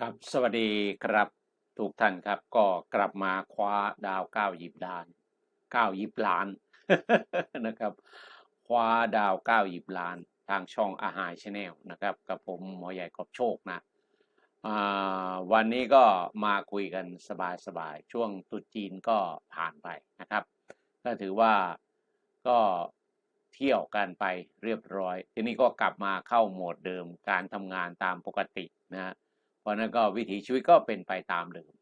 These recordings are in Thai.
ครับ สวัสดีครับทุกท่านครับ ก็กลับมาคว้าดาวเก้ายิบล้านเก้ายิบล้านนะครับ คว้าดาวเก้ายิบล้าน ทางช่องอาหารชาแนลนะครับ กับผมหมอใหญ่กอบโชคนะวันนี้ก็มาคุยกันสบายๆ ช่วงตุจีนก็ผ่านไปนะครับ ก็ถือว่าก็เที่ยวกันไปเรียบร้อย ทีนี้ก็กลับมาเข้าโหมดเดิมการทำงานตามปกตินะฮะ เพราะนั้นก็วิถีชีวิตก็เป็นไปตามเดิม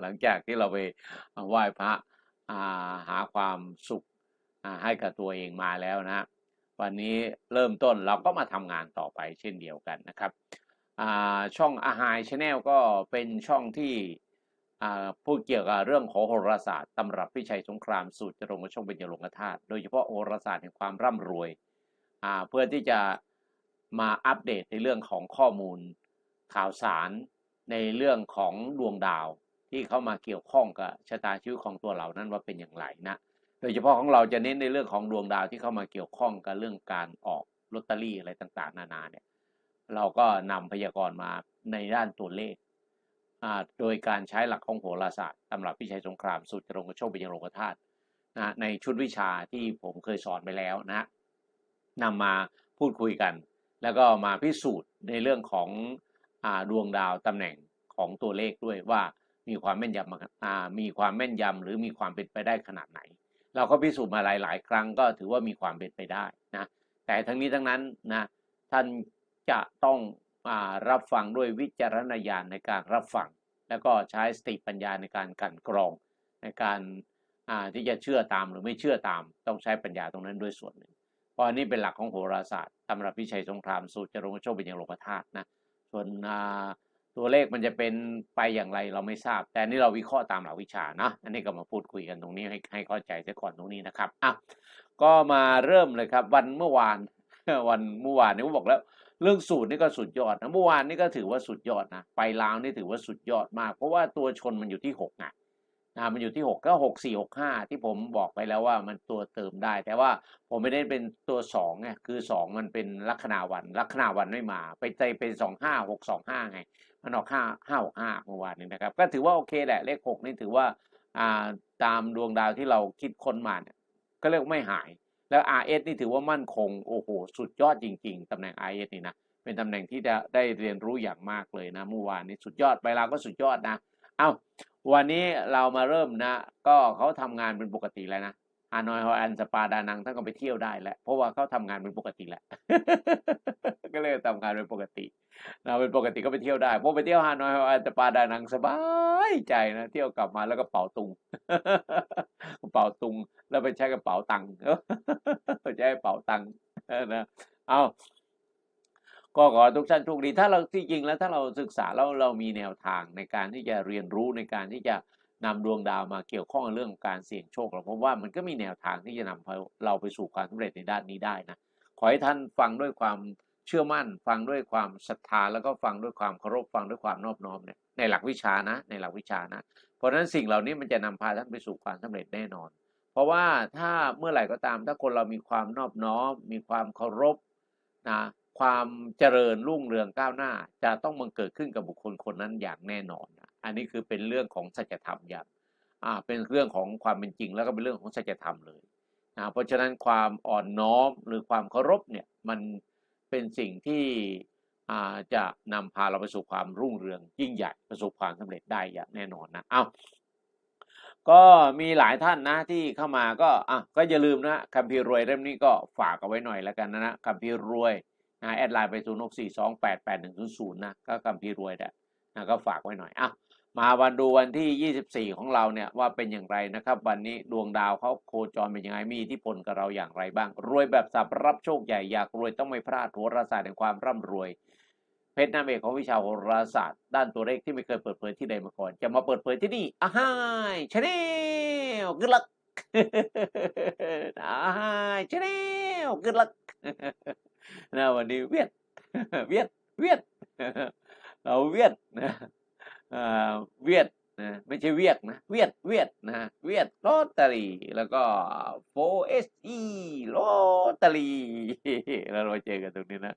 หลังจากที่เราไปไหว้พระาหาความสุขให้กับตัวเองมาแล้วนะวันนี้เริ่มต้นเราก็มาทำงานต่อไปเช่นเดียวกันนะครับช่องอาหารชาแนลก็เป็นช่องที่พูดเกี่ยวกับเรื่องของโหราศาสตร์ตำรับพิชัยสงครามสูตรจรงกระช่องเป็นยลงกธาตุโดยเฉพาะโหราศาสตร์แห่งความร่ำรวยเพื่อที่จะมาอัปเดตในเรื่องของข้อมูล ข่าวสารในเรื่องของดวงดาวที่เข้ามาเกี่ยวข้องกับชะตาชีวิตของตัวเรานั้นว่าเป็นอย่างไรนะ โดยเฉพาะของเราจะเน้นในเรื่องของดวงดาวที่เข้ามาเกี่ยวข้องกับเรื่องการออกลอตเตอรี่อะไรต่างๆ นานาเนี่ย เราก็นำพยากรณ์มาในด้านตัวเลขอ่าโดยการใช้หลักของโหราศาสตร์ตำรับพิชัยสงครามสูตรจรงกระโชคเป็นยังโลกธาตุนะในชุดวิชาที่ผมเคยสอนไปแล้วนะนำมาพูดคุยกัน แล้วก็มาพิสูจน์ในเรื่องของ ดวงดาวตำแหน่งของตัวเลขด้วยว่ามีความแม่นยำมีความแม่นยำหรือมีความเป็นไปได้ขนาดไหน เราก็พิสูจน์มาหลาย ๆ ครั้งก็ถือว่ามีความเป็นไปได้นะแต่ทั้งนี้ทั้งนั้นนะท่านจะต้องอรับฟังด้วยวิจารณญาณในการรับฟัง แล้วก็ใช้สติปัญญาในการกันกรองในการาที่จะเชื่อตามหรือไม่เชื่อตาม ต้องใช้ปัญญาตรงนั้นด้วยส่วนหนึ่งเพราะอันนี้เป็นหลักของโหราศาสตร์ตำรับพิชัยสงครามสูตรจรงโชคเป็นอย่างโลกธาตุนะ ตัวเลขมันจะเป็นไปอย่างไรเราไม่ทราบ แต่นี่เราวิเคราะห์ตามหลักวิชานะอันนี้ก็มาพูดคุยกันตรงนี้ให้ให้เข้าใจซะก่อนตรงนี้นะครับอะก็มาเริ่มเลยครับ วันเมื่อวานวันเมื่อวานนี้ผมบอกแล้ว เรื่องสูตรนี่ก็สุดยอดนะเมื่อวานนี่ก็ถือว่าสุดยอดนะไปลาวนี่ถือว่าสุดยอดมาก เพราะว่าตัวชนมันอยู่ที่หกไง นะมันอยู่ที่หกก็หกสี่หกห้าที่ผมบอกไปแล้วว่ามันตัวเติมได้ แต่ว่าผมไม่ได้เป็นตัวสองไงคือสองมันเป็นลัคนาวันลัคนาวันไม่มา ไปใจเป็นสองห้าหกสองห้าไงมันออกห้าห้าหกห้าเมื่อวานนี้นะครับ ก็ถือว่าโอเคแหละเลขหกนี่ถือว่าอ่าตามดวงดาวที่เราคิดค้นมาเนี่ยก็เรียกไม่หาย แล้ว RS นี่ถือว่ามั่นคงโอ้โหสุดยอดจริง ๆตำแหน่ง RS นี่นะเป็นตำแหน่งที่จะได้เรียนรู้อย่างมากเลยนะเมื่อวานนี้สุดยอดไปลาก็สุดยอดนะเอา วันนี้เรามาเริ่มนะ ก็เขาทำงานเป็นปกติแล้วนะฮานอยฮออันสปาดานังท่านก็ไปเที่ยวได้แล้วเพราะว่าเขาทำงานเป็นปกติแล้วก็เลยทำงานเป็นปกตินะเป็นปกติก็ไปเที่ยวได้เพราะไปเที่ยวฮานอยฮออันสปาดานังสบายใจนะเที่ยวกลับมาแล้วก็เป๋าตุงกระเป๋าตุงแล้วไปใช้กระเป๋าตังค์ใช้กระเป๋าตังค์นะเอา ก็ขอทุกท่านโชคดีถ้าเราที่จริงแล้วถ้าเราศึกษาแล้วเรามีแนวทางในการที่จะเรียนรู้ในการที่จะนำดวงดาวมาเกี่ยวข้องเรื่องของการเสี่ยงโชคเราผมว่ามันก็มีแนวทางที่จะนำเราไปสู่ความสำเร็จในด้านนี้ได้นะขอให้ท่านฟังด้วยความเชื่อมั่น ฟังด้วยความศรัทธาแล้วก็ฟังด้วยความเคารพฟังด้วยความนอบน้อมเนี่ยในหลักวิชานะ ในหลักวิชานะ เพราะฉะนั้นสิ่งเหล่านี้มันจะนำพาท่านไปสู่ความสำเร็จแน่นอน เพราะว่าถ้าเมื่อไหร่ก็ตามถ้าคนเรามีความนอบน้อม มีความเคารพนะ ความเจริญรุ่งเรืองก้าวหน้า จะต้องมันเกิดขึ้นกับบุคคลคนนั้นอย่างแน่นอน อันนี้คือเป็นเรื่องของสัจธรรมอย่างอ่าเป็นเรื่องของความเป็นจริง แล้วก็เป็นเรื่องของสัจธรรมเลยนะเพราะฉะนั้นความอ่อนน้อมหรือความเคารพเนี่ยมันเป็นสิ่งที่อ่าจะนำพาเราไปสู่ความรุ่งเรืองยิ่งใหญ่ประสบความสำเร็จได้อย่างแน่นอนนะเอาก็มีหลายท่านนะที่เข้ามาก็อะก็อย่าลืมนะคัมภีร์รวยเล่มนี้ก็ฝากเอาไว้หน่อยแล้วกันนะนะคัมภีร์รวย นะแอดไลน์ไปศูนย์หกสี่สองแปดแปดหนึ่งศูนย์ศูนย์นะ ก็คัมภีรรวยแหละนะก็ฝากไว้หน่อยอะมาวันดูวันที่ยี่สิบสี่ของเราเนี่ยว่าเป็นอย่างไรนะครับ วันนี้ดวงดาวเขาโคจรเป็นยังไงมีอิทธิพลกับเราอย่างไรบ้าง รวยแบบสับรับโชคใหญ่อยากรวยต้องไม่พลาดโหราศาสตร์แห่งความร่ำรวย เพชรน้ำเอกของวิชาโหราศาสตร์ ด้านตัวเลขที่ไม่เคยเปิดเผยที่ใดมาก่อน จะมาเปิดเผยที่นี่อ้ายชาแนลกึลักอ้ายชาแนลกึลัก นะวันนี้เวียดเวียดเวียดเราเวียดนะเวียดนะไม่ใช่เวียดนะเวียดเวียดนะเวียดลอตเตอรี่แล้วก็โฟเอสีลอตเตอรี่แล้วเราเจอกันตรงนี้นะ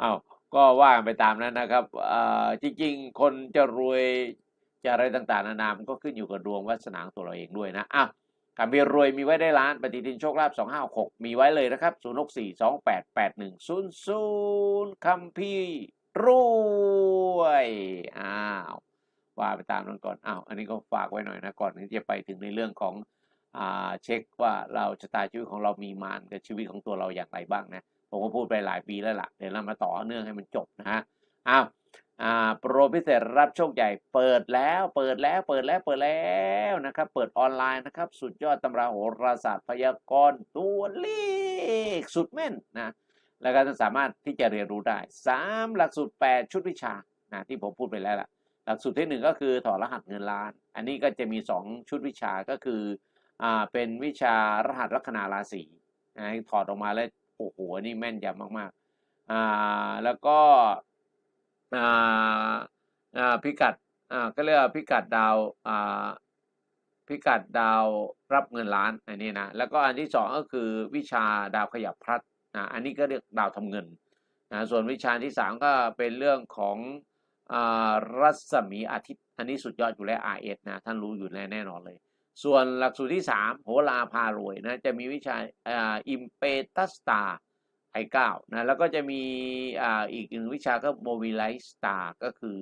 อ้าวก็ว่าไปตามนั้นนะครับจริงๆ คนจะรวยจะอะไรต่างๆ นานามันก็ขึ้นอยู่กับดวงวาสนาของตัวเราเองด้วยนะอ้าว การมีรวยมีไว้ได้ล้านปฏิทินโชคลาภ256มีไว้เลยนะครับ 0 6 4 2 8 8 1 0 0คัมพี่รวย อ้าวว่าไปตามนั้นก่อน อ้าว อันนี้ก็ฝากไว้หน่อยนะก่อนที่จะไปถึงในเรื่องของอ่าเช็คว่าเราชะตาชีวิตของเรามีมารกับชีวิตของตัวเราอย่างไรบ้างนะ ผมก็พูดไปหลายปีแล้วล่ะ เดี๋ยวเรามาต่อเนื่องให้มันจบนะฮะ อ้าว อ่าโปรพิเศษรับโชคใหญ่เปิดแล้ว เปิดแล้วเปิดแล้วเปิดแล้วนะครับ เปิดออนไลน์นะครับ สุดยอดตำราโหราศาสตร์พยากรณ์ตัวเลขสุดแม่นนะแล้วก็สามารถที่จะเรียนรู้ได้สามหลักสูตรแปดชุดวิชานะที่ผมพูดไปแล้วล่ะ หลักสูตรที่หนึ่งก็คือถอดรหัสเงินล้าน อันนี้ก็จะมีสองชุดวิชาก็คืออ่าเป็นวิชารหัสลัคนาราศีนะถอดออกมาแล้วโอ้โหอันนี่แม่นยำมากๆอ่าแล้วก็ พิกัดก็เรียกพิกัดดาวพิกัดดาวรับเงินล้านอันนี้นะแล้วก็อันที่สองก็คือวิชาดาวขยับพลัดนะอันนี้ก็เรียกดาวทำเงินนะส่วนวิชาที่สามก็เป็นเรื่องของอ่ารัศมีอาทิตย์อันนี้สุดยอดอยู่แล้ว RS นะท่านรู้อยู่แน่แน่นอนเลย ส่วนหลักสูตรที่สามโหราพารวยนะจะมีวิชาอ่าอิมเปตัสตา ไอเก้านะแล้วก็จะมีอ่าอีกหนึ่งวิชาก็โมบิไลซ์สตาร์ก็คือ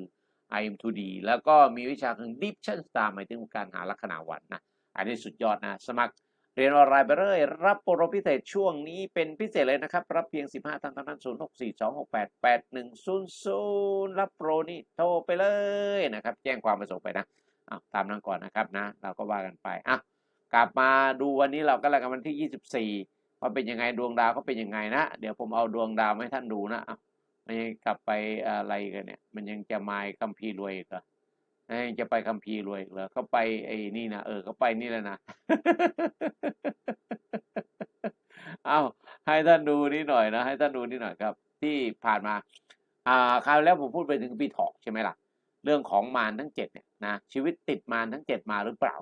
IM2D แล้วก็มีวิชาคือ Deep Chen Star หมายถึงการหาลัคนาวันนะ อันนี้สุดยอดนะ สมัครเรียนออนไลน์ไปเลยรับโปรพิเศษช่วงนี้เป็นพิเศษเลยนะครับ รับเพียง 15ท่านเท่านั้น0 6 4 2 6 8 8 1 0 0 รับโปรนี่โทรไปเลยนะครับ แจ้งความประสงค์ไปนะอาตามนั้นก่อนนะครับนะ เราก็ว่ากันไปอะกลับมาดูวันนี้เราก็แล้วกันวันที่ 24 ว่าเป็นยังไงดวงดาวเขาเป็นยังไงนะเดี๋ยวผมเอาดวงดาวมาให้ท่านดูนะมันยังกลับไปอะไรกันเนี่ย มันยังจะมาคัมภีรวยอีกเหรอยังจะไปคัมภีรวยอีกเหรอเขาไปไอ้นี่นะเออเขาไปนี่แล้วนะเอาให้ท่านดูนี่หน่อยนะให้ท่านดูนี่หน่อยครับ ที่ผ่านมา อ่าคราวแล้วผมพูดไปถึงปีถาะใช่ไหมล่ะ เรื่องของมารทั้งเจ็ดเนี่ยนะชีวิตติดมารทั้งเจ็ดมาหรือเปล่า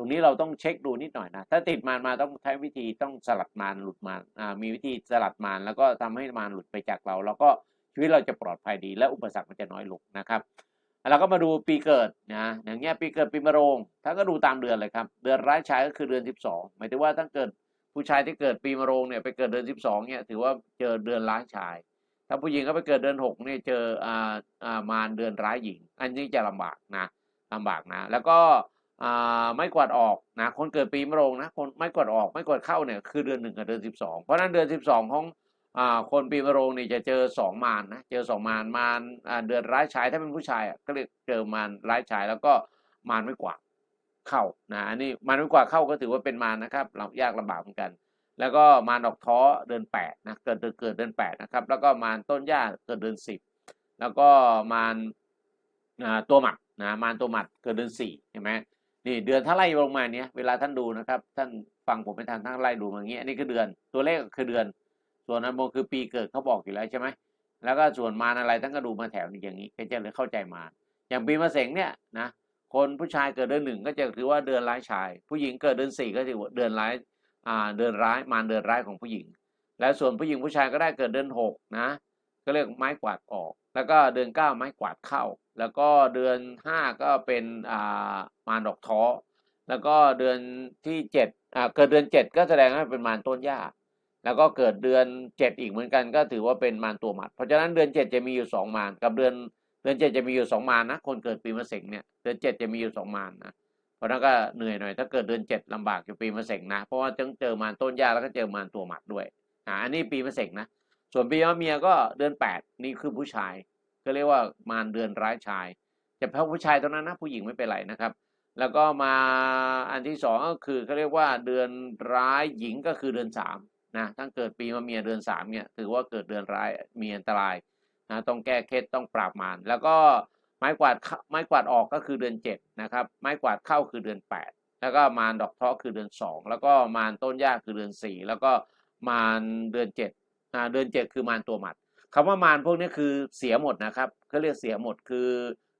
รงนี้เราต้องเช็คดูนิดหน่อยนะ ถ้าติดมารมาต้องใช้วิธีต้องสลัดมารหลุดมารมีวิธีสลัดมารแล้วก็ทำให้มารหลุดไปจากเรา แล้วก็ชีวิตเราจะปลอดภัยดี และอุปสรรคมันจะน้อยลงนะครับเราก็มาดูปีเกิดนะอย่างเงี้ยปีเกิดปีมะโรงท่านก็ดูตามเดือนเลยครับ เดือนร้ายชายก็คือเดือนสิบสองหมายถึงว่าถ้าเกิดผู้ชายที่เกิดปีมะโรงเนี่ยไปเกิดเดือนสิบสองเนี่ยถือว่าเจอเดือนร้ายชาย ถ้าผู้หญิงก็ไปเกิดเดือนหกเนี่ยเจออ่าอ่ามารเดือนร้ายหญิง อันนี้จะลำบากนะลำบากนะ แล้วก็ ไม่กวาดออกนะคนเกิดปีมะโรงนะคนไม่กวาดออกไม่กวาดเข้าเนี่ยคือเดือนหนึ่งกับเดือนสิบสองเพราะนั้นเดือนสิบสองของอคนปีมะโรงนี่จะเจอสองมารนะเจอสองมารมารเดือนร้ายชายถ้าเป็นผู้ชายก็เรียกเจอมารร้ายชายแล้วก็มารไม่กวาดเข้านะอันนี้มารไม่กวาดเข้าก็ถือว่าเป็นมารนะครับเรายากลำบากเหมือนกัน แล้วก็มารดอกท้อเดือนแปดนะเกิดเกิดเดือนแปดนะครับแล้วก็มารต้นหญ้าเกิดเดือนสิบแล้วก็มารตัวหมัดนะมารตัวหมัดเกิดเดือนสี่เห็นไหม นี่เดือนถ้าไล่ลงมาเนี้ยเวลาท่านดูนะครับ ท่านฟังผมไปทางท่านไล่ดูมาอย่างเงี้ยอันนี้คือเดือน ตัวเลขคือเดือน ส่วนอันบนคือปีเกิดเขาบอกอยู่แล้วใช่ไหมแล้วก็ส่วนมารอะไรท่านก็ดูมาแถวนี้อย่างนี้ ก็จะเลยเข้าใจมารอย่างปีมะเสงเนี่ยนะคนผู้ชายเกิดเดือนหนึ่งก็จะถือว่าเดือนร้ายชาย ผู้หญิงเกิดเดือนสี่ก็ถือว่าเดือนร้ายอ่าเดือนร้ายมารเดือนร้ายของผู้หญิง แล้วส่วนผู้หญิงผู้ชายก็ได้เกิดเดือนหกนะก็เรียกไม้กวาดออก แล้วก็เดือนเก้าไม้กวาดเข้า แล้วก็เดือนห้าก็เป็นอ่ามารดอกท้อ แล้วก็เดือนที่เจ็ดอ่าเกิดเดือนเจ็ดก็แสดงว่าเป็นมารต้นหญ้า แล้วก็เกิดเดือนเจ็ดอีกเหมือนกัน ก็ถือว่าเป็นมารตัวหมัด เพราะฉะนั้นเดือนเจ็ดจะมีอยู่สองมาร กับเดือนเดือนเจ็ดจะมีอยู่สองมารนะ คนเกิดปีมะเสงเนี่ย เดือนเจ็ดจะมีอยู่สองมารนะ เพราะนั้นก็เหนื่อยหน่อย ถ้าเกิดเดือนเจ็ดลำบากอยู่ปีมะเสงนะ เพราะว่าต้องเจอมารต้นหญ้าแล้วก็เจอมารตัวหมัดด้วย อ่า อันนี้ปีมะเสงนะ ส่วนปีมะเมียก็เดือนแปดนี่คือผู้ชาย ก็เรียกว่ามารเดือนร้ายชายจะเฉพาะผู้ชายเท่านั้นนะผู้หญิงไม่เป็นไรนะครับ แล้วก็มาอันที่สองก็คือเขาเรียกว่าเดือนร้ายหญิงก็คือเดือนสามนะถ้าเกิดปีมะเมียเดือนสามเนี่ยถือว่าเกิดเดือนร้ายมีอันตรายนะต้องแก้เคล็ดต้องปราบมารแล้วก็ไม้กวาดไม้กวาดออกก็คือเดือนเจ็ดนะครับ ไม้กวาดเข้าคือเดือนแปดแล้วก็มารดอกเทาะคือเดือนสองแล้วก็มารต้นหญ้าคือเดือนสี่แล้วก็มารเดือนเจ็ดอ่าเดือนเจ็ดคือมารตัวหมัด คำว่ามารพวกนี้คือเสียหมดนะครับเขาเรียกเสียหมดคือ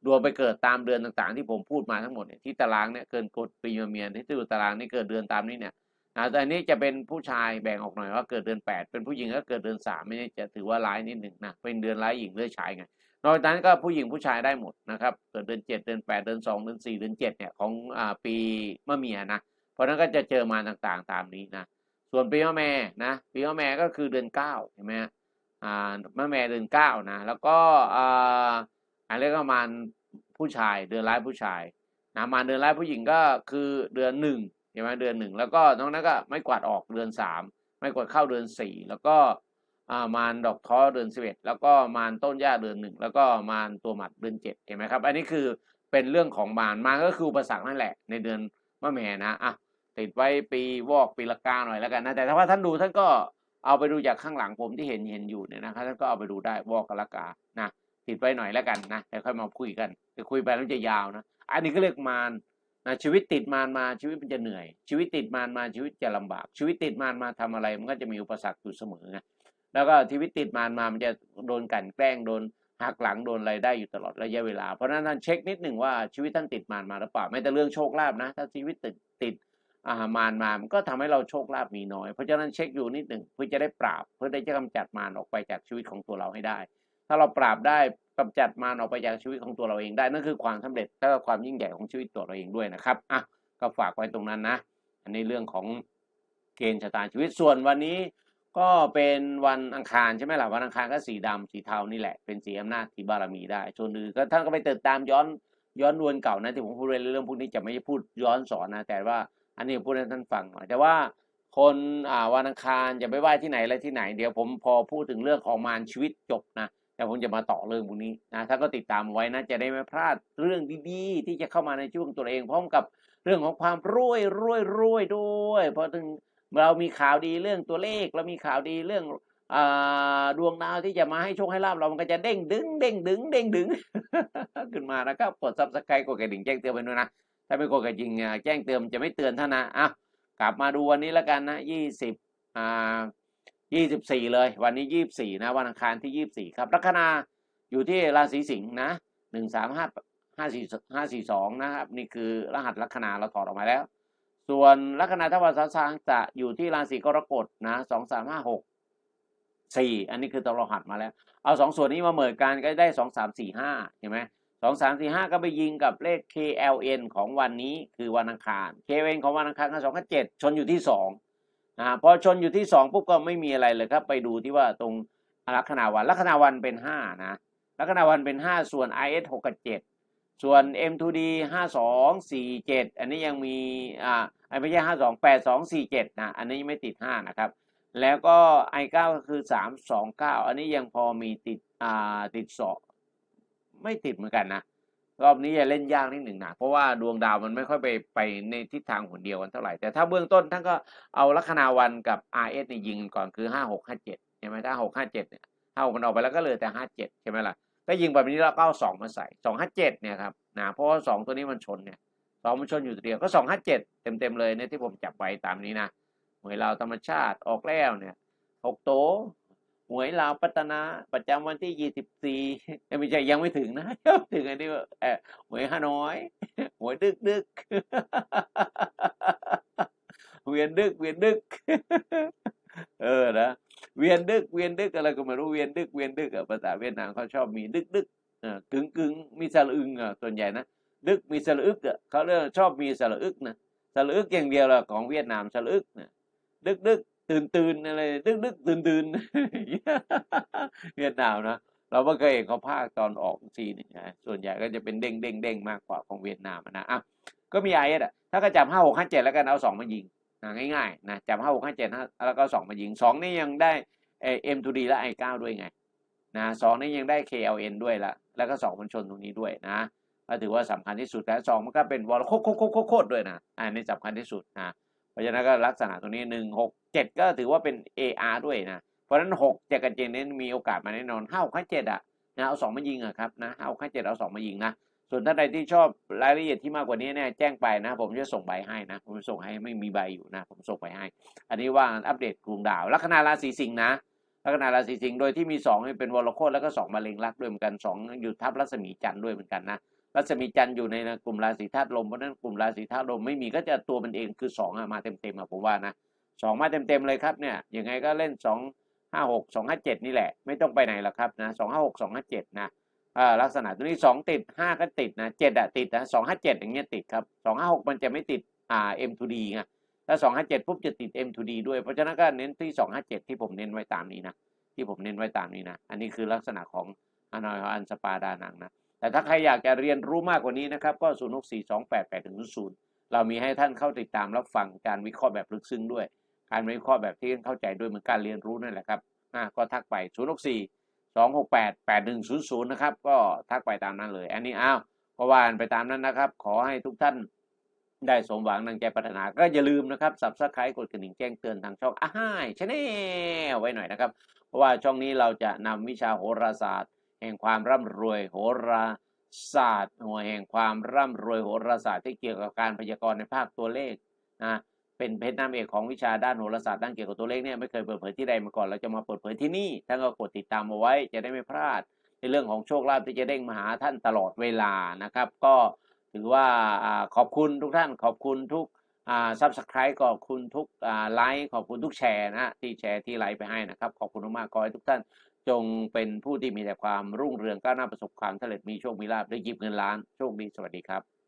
ดวงไปเกิดตามเดือนต่างๆ ที่ผมพูดมาทั้งหมดเนี่ยที่ตารางเนี่ยเกินกฎปีมะเมียที่ดูตารางนี่เกิดเดือนตามนี้เนี่ยนะแต่อันนี้จะเป็นผู้ชายแบ่งออกหน่อยว่าเกิดเดือนแปดเป็นผู้หญิงก็เกิดเดือนสามไม่ได้จะถือว่าร้ายนิดหนึ่งนะเป็นเดือนร้ายหญิงเลือชายไงนอกจากนั้นก็ผู้หญิงผู้ชายได้หมดนะครับเกิดเดือนเจ็ดเดือนแปดเดือนสองเดือนสี่เดือนเจ็ดเนี่ยของอ่าปีมะเมียนะเพราะฉะนั้นก็จะเจอมาต่างๆตามนี้นะส่วนปีมะแม่นะปีมะแม่ก็คือเดือนเก้าเห็นไหมฮะ อ่ามะแม่เดือนเก้านะ แล้วก็อ่าอันเรียกว่ามันผู้ชายเดือนร้ายผู้ชายนะมาเดือนร้ายผู้หญิงก็คือเดือนหนึ่งใช่ไหมเดือนหนึ่งแล้วก็นอกนั้นก็ไม่กวาดออกเดือนสามไม่กวาดเข้าเดือนสี่แล้วก็อ่ามารดอกท้อเดือนสิบเอ็ดแล้วก็มารต้นหญ้าเดือนหนึ่งแล้วก็มารตัวหมัดเดือนเจ็ดเห็นไหมครับ อันนี้คือเป็นเรื่องของมารมาก็คืออุปสรรคนั่นแหละ ในเดือนมะแม่นะอะติดไว้ปีวอกปีละกาหน่อยแล้วกันนะแต่ถ้าว่าท่านดูท่านก็ เอาไปดูจากข้างหลังผมที่เห็นเห็นอยู่เนี่ยนะครับท่านก็เอาไปดูได้วอกกละกานะติดไว้หน่อยแล้วกันนะเดี๋ยวค่อยมาคุยกันจะคุยไปแล้วจะยาวนะ อันนี้ก็เรียกมารนะชีวิตติดมารมาชีวิตมันจะเหนื่อย ชีวิตติดมารมาชีวิตจะลำบาก ชีวิตติดมารมาทำอะไร มันก็จะมีอุปสรรคอยู่เสมอไงแล้วก็ชีวิตติดมารมามันจะโดนกันแกล้งโดนหักหลังโดนอะไรได้อยู่ตลอดระยะเวลาเพราะฉะนั้นท่านเช็คนิดหนึ่งว่าชีวิตท่านติดมารมาหรือเปล่าไม่แต่เรื่องโชคลาภนะ ถ้าชีวิตติดติด อาหารมารมามันก็ทำให้เราโชคลาภมีน้อย เพราะฉะนั้นเช็คอยู่นิดหนึ่งเพื่อจะได้ปราบ เพื่อได้จะกำจัดมารออกไปจากชีวิตของตัวเราให้ได้ ถ้าเราปราบได้กำจัดมารออกไปจากชีวิตของตัวเราเองได้นั่นคือความสำเร็จและก็ความยิ่งใหญ่ของชีวิตตัวเราเองด้วยนะครับอะก็ฝากไว้ตรงนั้นนะ อันนี้เรื่องของเกณฑ์ชะตาชีวิตส่วนวันนี้ก็เป็นวันอังคารใช่ไหมล่ะวันอังคารก็สีดำสีเทานี่แหละเป็นสีอำนาจสีบารมีได้ส่วนอื่นก็ท่านก็ไปติดตามย้อนย้อนวนเก่านะที่ผมพูดเรื่องพวกนี้จะไม่พูดย้อนสอนนะแต่ว่า อันนี้พูดให้ท่านฟังหน่อยแต่ว่าคนอ่าวันอังคารจะไปไหว้ที่ไหนอะไรที่ไหน เดี๋ยวผมพอพูดถึงเรื่องของมารชีวิตจบนะแต่ผมจะมาต่อเรื่องพวกนี้นะถ้าก็ติดตามไว้นะจะได้ไม่พลาดเรื่องดีๆ ที่จะเข้ามาในช่วงตัวเอง พร้อมกับเรื่องของความรวยรวยรวยด้วยเพราะถึงเรามีข่าวดีเรื่องตัวเลข เรามีข่าวดีเรื่องอดวงดาวที่จะมาให้โชคให้ลาบเรามันก็จะเด้งดึงเด้งดึงเด้งดึงขึ้นมาแล้วก็กดซับสไครต์กดกระดิ่งแจ้งเตือนไปด้วยนะ ถ้าไม่กดกระดิ่งแจ้งเตือนจะไม่เตือนท่านนะอะกลับมาดูวันนี้แล้วกันนะยี่สิบอ่ายี่สิบสี่เลย วันนี้ยี่สิบสี่นะวันอังคารที่ยี่สิบสี่ครับลัคนาอยู่ที่ราศีสิงห์นะหนึ่งสามห้าห้าสี่ห้าสี่สองนะครับ นี่คือรหัสลัคนาเราถอดออกมาแล้ว ส่วนลัคนาทวารสางจะอยู่ที่ราศีกรกฎนะสองสามห้าหกสี่อันนี้คือตัวรหัสมาแล้ว เอาสองส่วนนี้มาเหมือนกันก็ได้สองสามสี่ห้าเห็นไหม สองสามสี่ห้าก็ไปยิงกับเลข KLN ของวันนี้คือวันอังคาร KLN ของวันอังคารก็สองก็เจ็ดชนอยู่ที่สองนะพอชนอยู่ที่สองปุ๊บก็ไม่มีอะไรเลยครับ ไปดูที่ว่าตรงลัคนาวันลัคนาวันเป็นห้านะลัคนาวันเป็นห้าส่วน IS หกกับเจ็ดส่วน M2D ห้าสองสี่เจ็ดอันนี้ยังมีอ่าไม่ใช่ห้าสองแปดสองสี่เจ็ดนะอันนี้ยังไม่ติดห้านะครับแล้วก็ I9 ก็คือสามสองเก้าอันนี้ยังพอมีติดอ่าติดสอง ไม่ติดเหมือนกันนะรอบนี้จะเล่นยากนิดหนึ่งนะเพราะว่าดวงดาวมันไม่ค่อยไปไปในทิศทางหนเดียวกันเท่าไหร่แต่ถ้าเบื้องต้นท่านก็เอาลัคนาวันกับ RS ในยยิงก่อนคือห้าหกห้าเจ็ดใช่ไหมถ้าหกห้าเจ็ดเนี่ยถ้าหกมันออกไปแล้วก็เหลือแต่ห้าเจ็ดใช่ไหมล่ะก็ยิงแบบนี้แล้วก็เอาสองมาใส่สองห้าเจ็ดเนี่ยครับนะเพราะว่าสองตัวนี้มันชนเนี่ยสองมันชนอยู่ตัวเดียวก็สองห้าเจ็ดเต็มเต็มเลยเนี่ยที่ผมจับไว้ตามนี้นะเหวยลาธรรมชาติออกแล้วเนี่ยหกโต หวยลาวพัฒนาประจำวันที่ยี่สิบสี่ไม่ใช่ยังไม่ถึงนะถึงอันนี้ว่าเออหวยฮานอย หวยดึกดึกเวียนดึกเวียนดึก เออนะเวียนดึกเวียนดึกอะไรก็ไม่รู้เวียนดึกเวียนดึกอะภาษาเวียดนามเขาชอบมีดึกดึกอ่ากึ่งกึ่งมีสระอึงอะส่วนใหญ่นะดึกมีสระอึกอะเขาเรียกชอบมีสระอึกนะสระอึกอย่างเดียวละของเวียดนามสระอึกนะดึกดึก ตื่นตื่นอะไรดึกดึกตื่นตื่นเวียดนามนะเราไม่เคยเห็นเขาพากย์ตอนออกซีนี่นะส่วนใหญ่ก็จะเป็นเด้งเด้งเด้งมากกว่าของเวียดนามนะอะก็มีไอเอสอะถ้าก็จับห้าหกห้าเจ็ดแล้วกันเอาสองมายิงนะง่ายๆนะจับห้าหกห้าเจ็ดแล้วก็สองมายิงสองนี่ยังได้เอ็มทูดีและไอเก้าด้วยไงนะสองนี่ยังได้ KLN ด้วยละแล้วก็สองมันชนตรงนี้ด้วยนะก็ถือว่าสำคัญที่สุดแต่สองมันก็เป็นวอลโคโคโคโคโคดด้วยนะอันนี้สำคัญที่สุดนะ ราะฉะนั้นก็ลักษณะตรงนี้หนึ่งหกเจ็ดก็ถือว่าเป็น AR ด้วยนะ เพราะฉะนั้นหกเจ็ดกับเจ็ดนี้มีโอกาสมาแน่นอนห้าหกห้าเจ็ดอะนะเอาสองมายิงอะครับนะห้าหกห้าเจ็ดเอาสองมายิงนะส่วนท่านใดที่ชอบรายละเอียดที่มากกว่านี้เนี่ยแจ้งไปนะ ผมจะส่งใบให้นะ ผมส่งให้ไม่มีใบอยู่นะ ผมส่งไปให้ อันนี้ว่าอัปเดตกรุงดาวลัคนาราศีสิงห์นะลัคนาราศีสิงห์โดยที่มีสองเป็นวรโคตแล้วก็สองมะเร็งรักด้วยเหมือนกันสองอยู่ทับรัศมีจันทร์ด้วยเหมือนกันนะ รัศมีจันทร์อยู่ในกลุ่มราศีธาตุลมเพราะนั้นกลุ่มราศีธาตุลมไม่มีก็จะตัวมันเองคือสองอะมาเต็มๆอะผมว่านะสองมาเต็มๆเลยครับเนี่ยยังไงก็เล่นสองห้าหกสองห้าเจ็ดนี่แหละ ไม่ต้องไปไหนหรอกครับนะสองห้าหกสองห้าเจ็ดนะลักษณะตัวนี้สองติดห้าก็ติดนะเจ็ดอะติดนะสองห้าเจ็ดอย่างเงี้ยติดครับสองห้าหกมันจะไม่ติดอ่า M2D ไงถ้าสองห้าเจ็ดปุ๊บจะติด M2D ด้วย เพราะฉะนั้นก็เน้นที่สองห้าเจ็ดที่ผมเน้นไว้ตามนี้นะ ที่ผมเน้นไว้ตามนี้นะ อันนี้คือลักษณะของฮานอยอันสปาดานังนะ แต่ถ้าใครอยากจะเรียนรู้มากกว่านี้นะครับ ก็ 0 6 4 2 8 8 1 0เรามีให้ท่านเข้าติดตามรับฟังการวิเคราะห์แบบลึกซึ้งด้วย การวิเคราะห์แบบที่ท่านเข้าใจด้วยเหมือนการเรียนรู้นั่นแหละครับอ่าก็ทักไป 0 6 4 2 6 8 8 1 0 0 นะครับ ก็ทักไปตามนั้นเลย อันนี้อ้าวก็ว่านไปตามนั้นนะครับ ขอให้ทุกท่านได้สมหวังดังใจปรารถนาก็อย่าลืมนะครับ subscribe กดกระดิ่งแจ้งเตือนทางช่องอ้ายชแนลไว้หน่อยนะครับ เพราะว่าช่องนี้เราจะนำวิชาโหราศาสตร์ แห่งความร่ำรวยโหราศาสตร์ หัวแห่งความร่ำรวยโหราศาสตร์ที่เกี่ยวกับการพยากรณ์ในภาคตัวเลขนะเป็นเพชรน้ำเอกของวิชาด้านโหราศาสตร์ด้านเกี่ยวกับตัวเลขเนี่ยไม่เคยเปิดเผยที่ใดมาก่อนเราจะมาเปิดเผยที่นี่ท่านก็กดติดตามเอาไว้จะได้ไม่พลาด ในเรื่องของโชคลาภที่จะเด้งมาหาท่านตลอดเวลานะครับ ก็ถือว่าขอบคุณทุกท่านขอบคุณทุกซับสไครต์ขอบคุณทุกไลค์ขอบคุณทุกแชร์นะที่แชร์ที่ไลค์ไปให้นะครับ ขอบคุณมากขอให้ทุกท่าน จงเป็นผู้ที่มีแต่ความรุ่งเรืองก้าวหน้าประสบความสำเร็จมีโชค มีลาภได้ยิบเงินล้าน โชคดี สวัสดีครับ